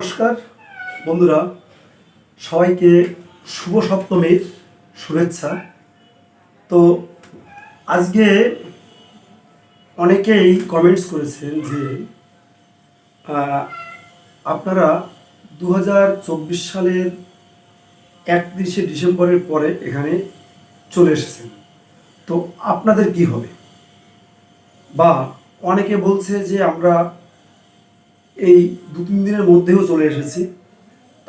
নমস্কার। বন্ধুরা, সবাইকে শুভ সপ্তমীর শুভেচ্ছা। তো আজকে অনেকেই কমেন্টস করেছেন যে আপনারা দু হাজার চব্বিশ সালের একত্রিশে ডিসেম্বরের পরে এখানে চলে এসেছেন। তো আপনাদের কি হবে? বা অনেকে বলছে যে আমরা এই দু তিন দিনের মধ্যেও চলে এসেছি।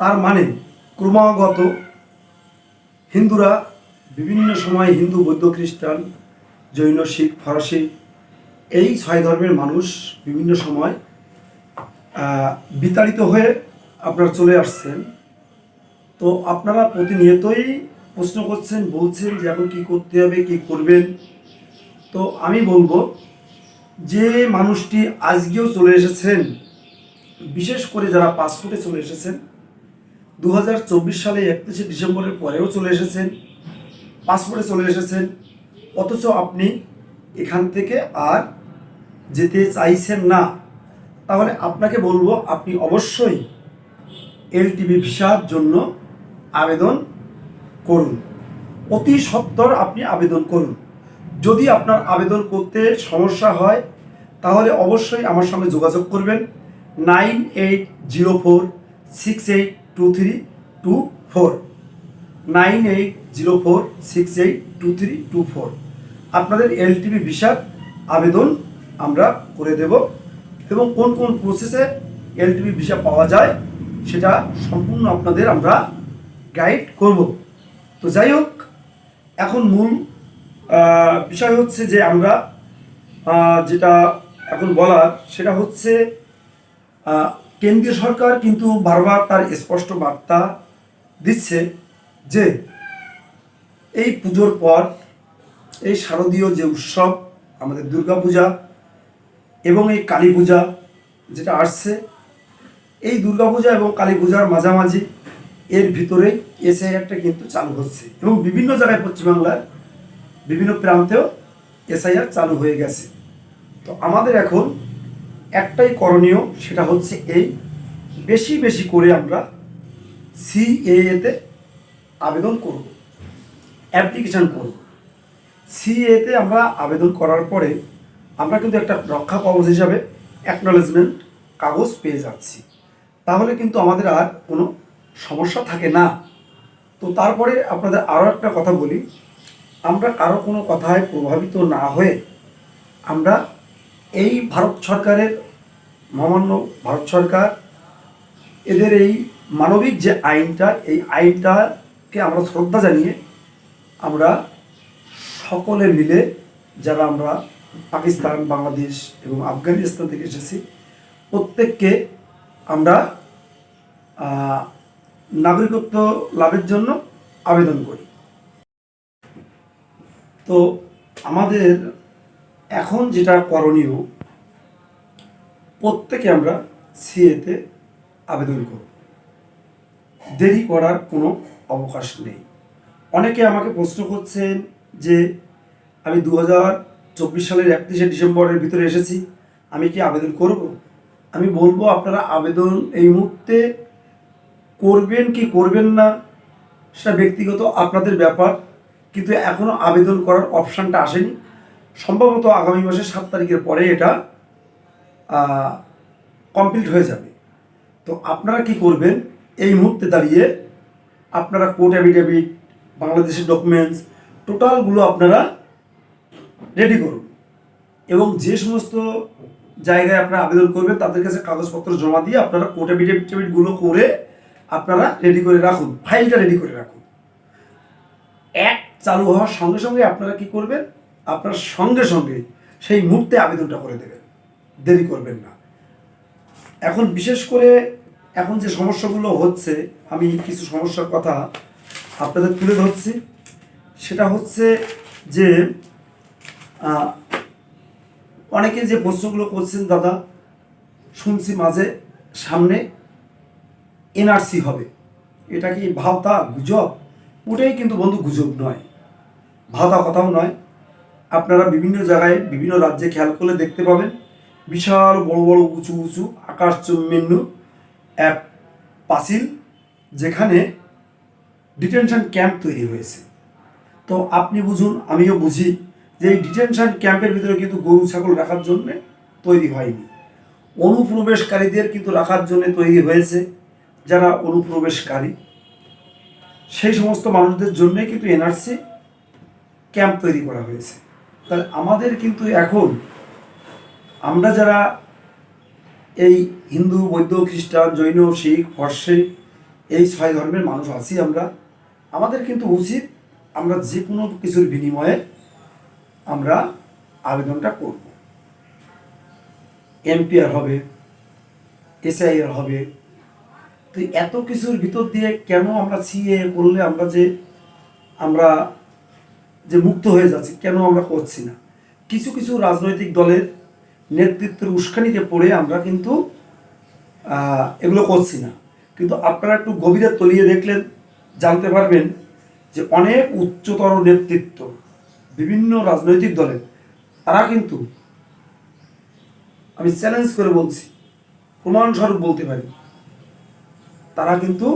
তার মানে ক্রমাগত হিন্দুরা বিভিন্ন সময় হিন্দু, বৌদ্ধ, খ্রিস্টান, জৈন, শিখ, ফরাসি এই ছয় ধর্মের মানুষ বিভিন্ন সময় বিতাড়িত হয়ে আপনারা চলে আসছেন। তো আপনারা প্রতিনিয়তই প্রশ্ন করছেন, বলছেন যে এখন কী করতে হবে, কী করবেন? তো আমি বলব যে মানুষটি আজকেও চলে এসেছেন বিশেষ করে যারা পাসপোর্টে চলে এসেছেন দু হাজার চব্বিশ সালে একত্রিশে ডিসেম্বরের পরেও চলে এসেছেন, পাসপোর্টে চলে এসেছেন, অথচ আপনি এখান থেকে আর যেতে চাইছেন না। তাহলে আপনাকে বলব, আপনি অবশ্যই এলটিভি ভিসার জন্য আবেদন করুন। অতি সত্বর আপনি আবেদন করুন। যদি আপনার আবেদন করতে সমস্যা হয়, তাহলে অবশ্যই আমার সঙ্গে যোগাযোগ করবেন। Nine eight zero four six eight two three two four. Nine eight zero four six eight two three two four. আপনাদের এলটিভি ভিসার আবেদন আমরা করে দেব এবং কোন কোন প্রসেসে এলটিভি ভিসা পাওয়া যায় সেটা সম্পূর্ণ আপনাদের আমরা গাইড করব। তো যাই হোক, এখন মূল বিষয় হচ্ছে যে আমরা যেটা এখন বলার সেটা হচ্ছে কেন্দ্রীয় সরকার কিন্তু বারবার তার স্পষ্ট বার্তা দিচ্ছে যে এই পুজোর পর এই শারদীয় যে উৎসব, আমাদের দুর্গাপূজা এবং এই কালী পূজা যেটা আসছে, এই দুর্গাপূজা এবং কালী পূজার মাঝামাঝি এর ভিতরে এসআইআরটা কিন্তু চালু হচ্ছে এবং বিভিন্ন জায়গায় পশ্চিমবাংলার বিভিন্ন প্রান্তেও এসআইআর চালু হয়ে গেছে। তো আমাদের এখন একটাই করণীয়, সেটা হচ্ছে এই, বেশি বেশি করে আমরা সিএএতে আবেদন করব অ্যাপ্লিকেশান করব। সিএতে আমরা আবেদন করার পরে আমরা কিন্তু একটা রক্ষা কবচ হিসাবে অ্যাকনলেজমেন্ট কাগজ পেয়ে যাচ্ছি। তাহলে কিন্তু আমাদের আর কোনো সমস্যা থাকে না। তো তারপরে আপনাদের আরও একটা কথা বলি, আমরা কারও কোনো কথায় প্রভাবিত না হয়ে আমরা এই ভারত সরকারের, মহামান্য ভারত সরকার, এদের এই মানবিক যে আইনটা, এই আইনটাকে আমরা শ্রদ্ধা জানিয়ে আমরা সকলে মিলে যারা আমরা পাকিস্তান, বাংলাদেশ এবং আফগানিস্তান থেকে এসেছি, প্রত্যেককে আমরা নাগরিকত্ব লাভের জন্য আবেদন করি। তো আমাদের এখন যেটা করণীয়, প্রত্যেকে আমরা সিএতে আবেদন করব। দেরি করার কোনো অবকাশ নেই। অনেকে আমাকে প্রশ্ন করছেন যে, আমি দু চব্বিশ সালের একত্রিশে ডিসেম্বরের ভিতরে এসেছি, আমি কি আবেদন করব? আমি বলব, আপনারা আবেদন এই মুহূর্তে করবেন কি করবেন না, সেটা ব্যক্তিগত আপনাদের ব্যাপার, কিন্তু এখনও আবেদন করার অপশানটা আসেনি। সম্ভবত আগামী মাসের সাত তারিখের পরে এটা কমপ্লিট হয়ে যাবে। তো আপনারা কি করবেন, এই মুহূর্তে দাঁড়িয়ে আপনারা কোর্ট অ্যাফিডেভিট বাংলাদেশের ডকুমেন্টস টোটালগুলো আপনারা রেডি করুন। এবং যে সমস্ত জায়গায় আপনারা আবেদন করবেন, তাদের কাছে কাগজপত্র জমা দিয়ে আপনারা কোর্ট অ্যাফিডেভিটগুলো করে আপনারা রেডি করে রাখুন ফাইলটা রেডি করে রাখুন। এক চালু হওয়ার সঙ্গে সঙ্গে আপনারা কি করবেন আপনার সঙ্গে সঙ্গে সেই মুহূর্তে আবেদনটা করে দেবেন। দেরি করবেন না। এখন বিশেষ করে এখন যে সমস্যাগুলো হচ্ছে, আমি কিছু সমস্যার কথা আপনাদের তুলে ধরছি। সেটা হচ্ছে যে অনেকে যে প্রশ্নগুলো করছেন দাদা, শুনছি মাঝে সামনে, এনআরসি হবে। এটা কি ভাওতা, গুজব? ওটাই কিন্তু বন্ধু গুজব নয়। ভাওতা কথাও নয়। আপনারা বিভিন্ন জায়গায়, বিভিন্ন রাজ্যে খেয়াল করলে দেখতে পাবেন। বিশাল বড় বড় উঁচু উঁচু আকাশ চুম্বিন্য এক পাসিল যেখানে ডিটেনশন ক্যাম্প তৈরি হয়েছে। তো আপনি বুঝুন, আমিও বুঝি যে এই ডিটেনশন ক্যাম্পের ভিতরে কিন্তু গরু, ছাগল রাখার জন্য তৈরি হয়নি। অনুপ্রবেশকারীদের কিন্তু রাখার জন্য তৈরি হয়েছে, যারা অনুপ্রবেশকারী। সেই সমস্ত মানুষদের জন্যে কিন্তু এনআরসি ক্যাম্প তৈরি করা হয়েছে। তাহলে আমাদের কিন্তু এখন আমরা যারা এই হিন্দু, বৌদ্ধ, খ্রিস্টান, জৈন, শিখ, ফর্সে এই ছয় ধর্মের মানুষ আছি আমরা, আমাদের কিন্তু উচিত আমরা যে কোনো কিছুর বিনিময়ে আমরা আবেদনটা করব। এমপিআর হবে, এসআইআর হবে। তো এত কিছুর ভিতর দিয়ে কেন আমরা সিএ করলে আমরা যে আমরা যে মুক্ত হয়ে যাচ্ছি, কেন আমরা করছি না? কিছু কিছু রাজনৈতিক দলের নেতৃত্বের উস্কানিতে পড়ে আমরা কিন্তু এগুলো করছি না। কিন্তু আপনারা একটু গভীরে তলিয়ে দেখলেন, জানতে পারবেন যে অনেক উচ্চতর নেতৃত্ব বিভিন্ন রাজনৈতিক দলের, তারা কিন্তু, আমি চ্যালেঞ্জ করে বলছি, প্রমাণস্বরূপ বলতে পারি, তারা কিন্তু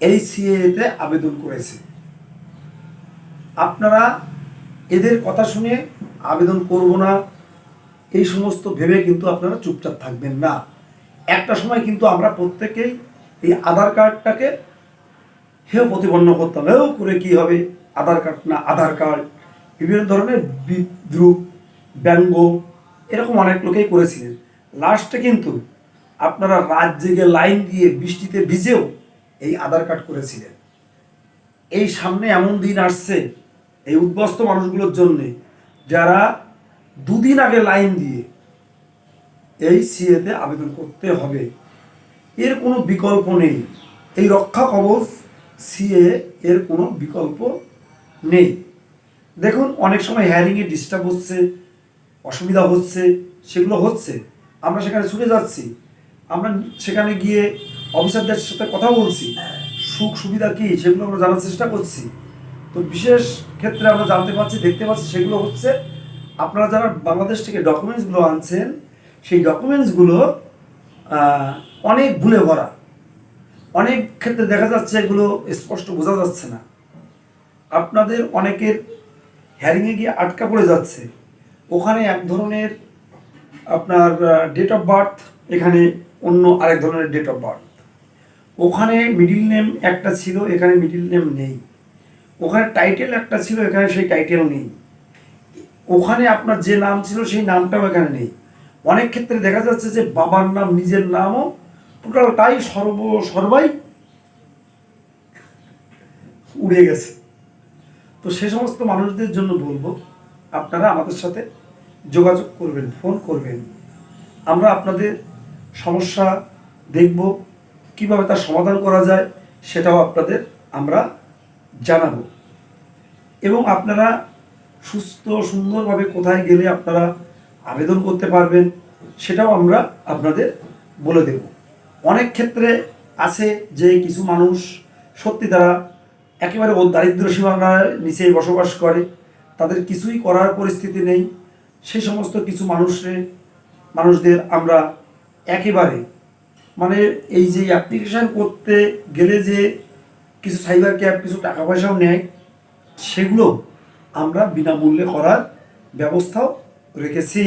এই সিএতে আবেদন করেছে। আপনারা এদের কথা শুনে আবেদন করব না, এই সমস্ত ভেবে কিন্তু আপনারা চুপচাপ থাকবেন না। একটা সময় কিন্তু আমরা প্রত্যেকেই এই আধার কার্ডটাকে হেও প্রতিপন্ন করতাম। হেও করে কি হবে? আধার কার্ড না, আধার কার্ড। বিভিন্ন ধরনের বিদ্রুপ, ব্যঙ্গ, এরকম অনেক লোকেই করেছিলেন। লাস্টে কিন্তু আপনারা রাত জেগে লাইন দিয়ে বৃষ্টিতে ভিজেও এই আধার কার্ড করেছিলেন। এই সামনে এমন দিন আসছে এই উদ্বস্ত মানুষগুলোর জন্যে যারা দুদিন আগে লাইন দিয়ে এই সিএতে আবেদন করতে হবে। এর কোনো বিকল্প নেই। এই রক্ষা কবচ সিএ এর কোনো বিকল্প নেই। দেখুন, অনেক সময় হ্যারিংয়ে ডিস্টার্ব হচ্ছে, অসুবিধা হচ্ছে, সেগুলো হচ্ছে। আমরা সেখানে ছুটে যাচ্ছি। আমরা সেখানে গিয়ে অফিসারদের সাথে কথা বলছি। সুখ সুবিধা কী সেগুলো আমরা জানার চেষ্টা করছি। তো বিশেষ ক্ষেত্রে আমরা জানতে পারছি, দেখতে পাচ্ছি সেগুলো হচ্ছে আপনারা যারা বাংলাদেশ থেকে ডকুমেন্টসগুলো আনছেন, সেই ডকুমেন্টসগুলো অনেক ভুলে ভরা। অনেক ক্ষেত্রে দেখা যাচ্ছে এগুলো স্পষ্ট বোঝা যাচ্ছে না। আপনাদের অনেকের হ্যারিংয়ে গিয়ে আটকা পড়ে যাচ্ছে। ওখানে এক ধরনের আপনার ডেট অফ বার্থ এখানে অন্য আরেক ধরনের ডেট অফ বার্থ ওখানে মিডিল নেম একটা ছিল, এখানে মিডিল নেম নেই। ওখানে টাইটেল একটা ছিল, এখানে সেই টাইটেল নেই। ওখানে আপনার যে নাম ছিল, সেই নামটাও এখানে নেই। অনেক ক্ষেত্রে দেখা যাচ্ছে যে বাবার নাম, নিজের নামও টোটালটাই সর্ব, সর্বাই উড়ে গেছে। তো সে সমস্ত মানুষদের জন্য বলব, আপনারা আমাদের সাথে যোগাযোগ করবেন ফোন করবেন। আমরা আপনাদের সমস্যা দেখব, কীভাবে তার সমাধান করা যায়, সেটাও আপনাদের আমরা জানাব। এবং আপনারা সুস্থ, সুন্দরভাবে কোথায় গেলে আপনারা আবেদন করতে পারবেন, সেটাও আমরা আপনাদের বলে দেব। অনেক ক্ষেত্রে আছে যে কিছু মানুষ সত্যি তারা একেবারে দারিদ্র সীমানার নিচে বসবাস করে, তাদের কিছুই করার পরিস্থিতি নেই। সেই সমস্ত কিছু মানুষের, মানুষদের আমরা একেবারে মানে এই যে অ্যাপ্লিকেশন করতে গেলে যে কিছু সাইবার ক্যাব কিছু টাকা পয়সাও নেয়, সেগুলো আমরা বিনামূল্যে করার ব্যবস্থাও রেখেছি।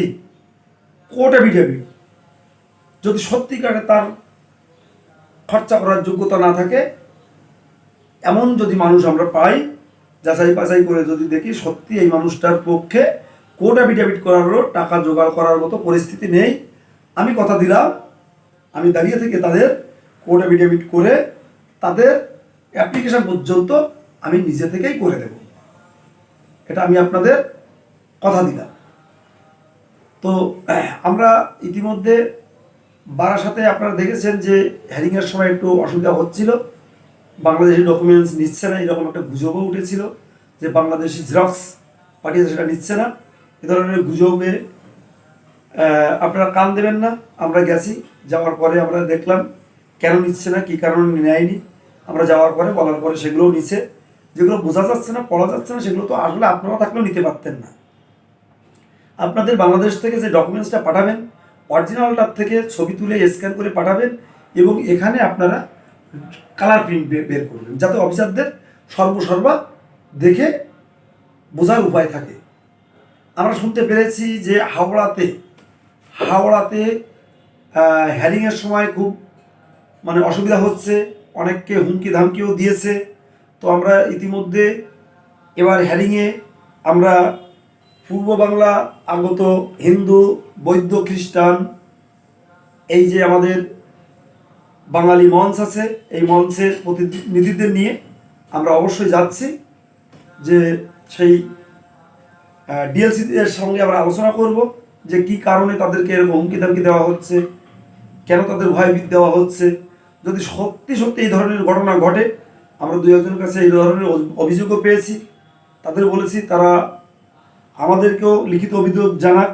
কোর্ট অ্যাফিডেভিট যদি সত্যিকারে তার খরচা করার যোগ্যতা না থাকে, এমন যদি মানুষ আমরা পাই, যাচাই বাছাই করে যদি দেখি সত্যি এই মানুষটার পক্ষে কোর্ট অ্যাফিডেভিট করারও টাকা জোগাড় করার মতো পরিস্থিতি নেই, আমি কথা দিলাম, আমি দাঁড়িয়ে থেকে তাদের কোর্ট অ্যাফিডেভিট করে তাদের অ্যাপ্লিকেশন পর্যন্ত আমি নিজে থেকেই করে দেব। এটা আমি আপনাদের কথা দিলাম। তো, আমরা ইতিমধ্যে বারাসাতে আপনারা দেখেছেন যে হ্যারিংয়ের সময় একটু অসুবিধা হচ্ছিল। বাংলাদেশি ডকুমেন্টস নিচ্ছে না, এরকম একটা গুজবও উঠেছিল যে বাংলাদেশি জেরক্স পাঠিয়েছে সেটা নিচ্ছে না। এ ধরনের গুজবে আপনারা কান দেবেন না, আমরা গেছি, যাওয়ার পরে আমরা দেখলাম কেন নিচ্ছে না, কী কারণে নেয়নি। আমরা যাওয়ার পরে, বলার পরে সেগুলোও নিচ্ছে যেগুলো বোঝা যাচ্ছে না, পড়া যাচ্ছে না, সেগুলো তো আসলে আপনারা থাকলেও নিতে পারতেন না। আপনাদের বাংলাদেশ থেকে যে ডকুমেন্টসটা পাঠাবেন অরিজিনালটার থেকে ছবি তুলে স্ক্যান করে পাঠাবেন এবং এখানে আপনারা কালার প্রিন্ট বের করবেন, যাতে অফিসারদের সর্বসর্বা দেখে বোঝার উপায় থাকে। আমরা শুনতে পেরেছি যে হাওড়াতে হাওড়াতে হ্যারিংয়ের সময় খুব মানে অসুবিধা হচ্ছে। অনেককে হুমকি ধামকিও দিয়েছে। তো আমরা ইতিমধ্যে এবার হ্যারিংয়ে আমরা পূর্ব বাংলা আগত হিন্দু, বৌদ্ধ, খ্রিস্টান, এই যে আমাদের বাঙালি মঞ্চ আছে, এই মঞ্চের প্রতিনিধিদের নিয়ে আমরা অবশ্যই যাচ্ছি যে সেই ডিএলসিদের সঙ্গে আমরা আলোচনা করব যে কি কারণে তাদেরকে এরকম হুমকি ধামকি দেওয়া হচ্ছে, কেন তাদের ভয়ভীত দেওয়া হচ্ছে। যদি সত্যি সত্যি এই ধরনের ঘটনা ঘটে, আমরা দুই একজনের কাছে এই ধরনের অভিযোগও পেয়েছি। তাদের বলেছি তারা আমাদেরকেও লিখিত অভিযোগ জানাক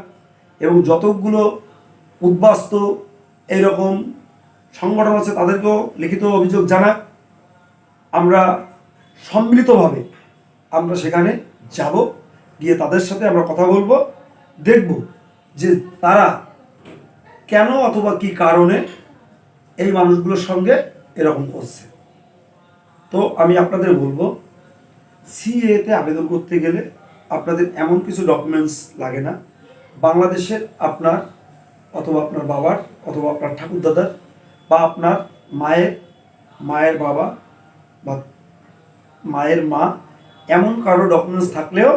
এবং যতগুলো উদ্বাস্ত এইরকম সংগঠন আছে তাদেরকেও লিখিত অভিযোগ জানাক। আমরা সম্মিলিতভাবে আমরা সেখানে যাব, গিয়ে তাদের সাথে আমরা কথা বলব, দেখব যে তারা কেন অথবা কি কারণে এই মানুষগুলোর সঙ্গে এরকম করছে। তো আমি আপনাদের বলব সিএতে আবেদন করতে গেলে আপনাদের এমন কিছু ডকুমেন্টস লাগে না। বাংলাদেশের আপনার অথবা আপনার বাবার অথবা আপনার ঠাকুরদাদার বা আপনার মায়ের মায়ের বাবা বা মায়ের মা এমন কারও ডকুমেন্টস থাকলেও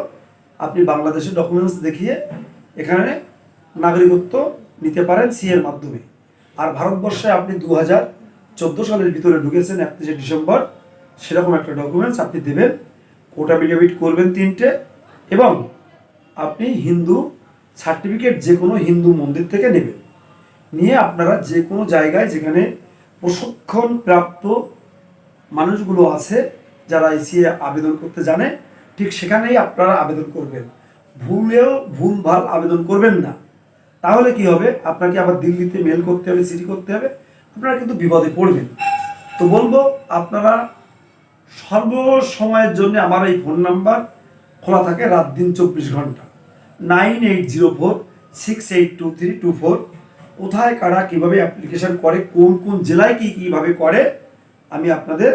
আপনি বাংলাদেশের ডকুমেন্টস দেখিয়ে এখানে নাগরিকত্ব নিতে পারেন সি এর মাধ্যমে। আর ভারতবর্ষে আপনি দু হাজার চোদ্দ সালের ভিতরে ঢুকেছেন একত্রিশে ডিসেম্বর, সেরকম একটা ডকুমেন্টস আপনি দেবেন। কোটা বিডাবিট করবেন তিনটে এবং আপনি হিন্দু সার্টিফিকেট যে কোনো হিন্দু মন্দির থেকে নেবেন। নিয়ে আপনারা যে কোনো জায়গায় যেখানে প্রশিক্ষণ প্রাপ্ত মানুষগুলো আছে, যারা এসিএ আবেদন করতে জানে, ঠিক সেখানেই আপনারা আবেদন করবেন। ভুলেও ভুলভাল আবেদন করবেন না। তাহলে কি হবে? আপনাকে আবার দিল্লিতে মেল করতে হবে সিটি করতে হবে। আপনারা কিন্তু বিপদে পড়বেন। তো বলব, আপনারা সর্ব সময়ের জন্য আমার এই ফোন নাম্বার খোলা থাকে রাত দিন চব্বিশ ঘণ্টা। Nine eight zero four six eight two three two four কোথায় কারা কীভাবে অ্যাপ্লিকেশন করে, কোন কোন জেলায় কী কীভাবে করে, আমি আপনাদের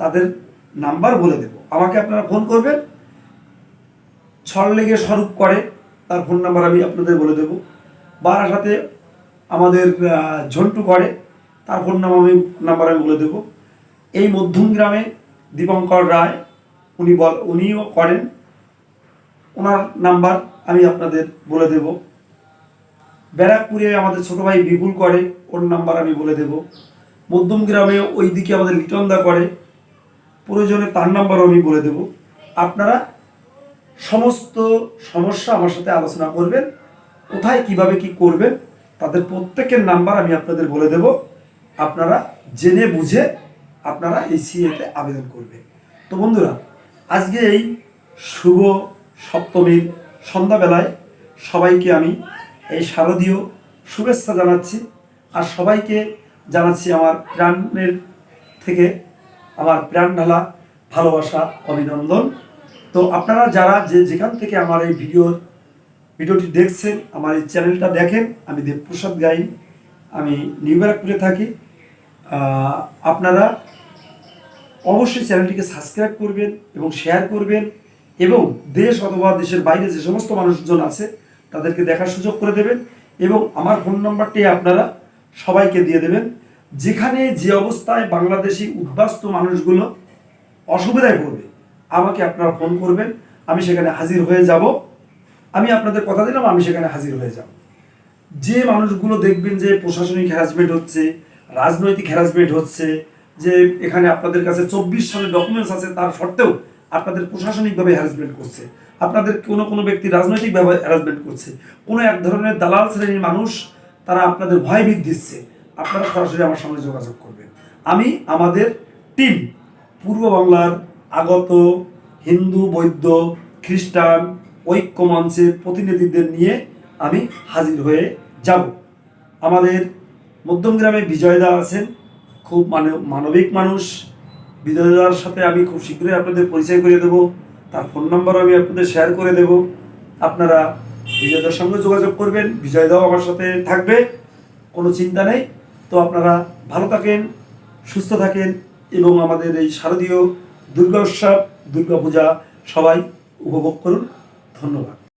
তাদের নাম্বার বলে দেব। আমাকে আপনারা ফোন করবেন। ছড়লেগে স্বরূপ করে, তার ফোন নাম্বার আমি আপনাদের বলে দেব। বারাসাতে আমাদের ঝন্টু করে। তার ফোন নাম্বার আমি নাম্বার আমি বলে দেবো। এই মধ্যম গ্রামে দীপঙ্কর রায়, উনি বল, উনিও করেন। ওনার নাম্বার আমি আপনাদের বলে দেব। ব্যারাকপুরে আমাদের ছোট ভাই বিপুল করে, ওর নাম্বার আমি বলে দেব। মধ্যম গ্রামে ওই দিকে আমাদের লিটনদা করে প্রয়োজনে তার নাম্বারও আমি বলে দেব। আপনারা সমস্ত সমস্যা আমার সাথে আলোচনা করবেন। কোথায় কীভাবে কি করবেন তাদের প্রত্যেকের নাম্বার আমি আপনাদের বলে দেব। আপনারা জেনে বুঝে আপনারা এই সিএতে আবেদন করবেন। তো বন্ধুরা, আজকে এই শুভ সপ্তমীর সন্ধ্যাবেলায় সবাইকে আমি এই শারদীয় শুভেচ্ছা জানাচ্ছি আর সবাইকে জানাচ্ছি আমার প্রাণের থেকে আমার প্রাণ ঢালা ভালোবাসা, অভিনন্দন। তো আপনারা যারা যে যেখান থেকে আমার এই ভিডিওর ভিডিওটি দেখছেন, আমার এই চ্যানেলটা দেখেন, আমি দেবপ্রসাদ গাইন, আমি নিউ ব্যারাকপুরে থাকি। আপনারা অবশ্যই চ্যানেলটিকে সাবস্ক্রাইব করবেন এবং শেয়ার করবেন এবং দেশ অথবা দেশের বাইরে যে সমস্ত মানুষজন আছে, তাদেরকে দেখার সুযোগ করে দেবেন এবং আমার ফোন নাম্বারটি আপনারা সবাইকে দিয়ে দেবেন। যেখানে যে অবস্থায় বাংলাদেশি উদ্বাস্ত মানুষগুলো অসুবিধায় পড়বে, আমাকে আপনারা ফোন করবেন, আমি সেখানে হাজির হয়ে যাব। আমি আপনাদের কথা দিলাম, আমি সেখানে হাজির হয়ে যাব। যে মানুষগুলো দেখবেন যে প্রশাসনিক হ্যারাসমেন্ট হচ্ছে, রাজনৈতিক হ্যারাসমেন্ট হচ্ছে, যে এখানে আপনাদের কাছে চব্বিশ সালের ডকুমেন্টস আছে, তার সত্ত্বেও আপনাদের প্রশাসনিকভাবে হ্যারাসমেন্ট করছে। আপনাদের কোনো কোনো ব্যক্তি রাজনৈতিকভাবে হ্যারাসমেন্ট করছে। কোনো এক ধরনের দালাল শ্রেণির মানুষ, তারা আপনাদের ভয়ভীত দিচ্ছে। আপনারা সরাসরি আমার সঙ্গে যোগাযোগ করবেন। আমি, আমাদের টিম পূর্ব বাংলার আগত হিন্দু, বৌদ্ধ, খ্রিস্টান ঐক্য মঞ্চের প্রতিনিধিদের নিয়ে আমি হাজির হয়ে যাব। আমাদের মধ্যমগ্রামে বিজয়দা আছেন, খুব মানে মানবিক মানুষ। বিজয়দার সাথে আমি খুব শীঘ্রই আপনাদের পরিচয় করে দেবো। তার ফোন নাম্বারও আমি আপনাদের শেয়ার করে দেব। আপনারা বিজয়দার সঙ্গে যোগাযোগ করবেন, বিজয়দাও আমার সাথে থাকবে, কোনো চিন্তা নেই। তো আপনারা ভালো থাকেন, সুস্থ থাকেন এবং আমাদের এই শারদীয় দুর্গা উৎসব, দুর্গা পূজা সবাই উপভোগ করুন। ধন্যবাদ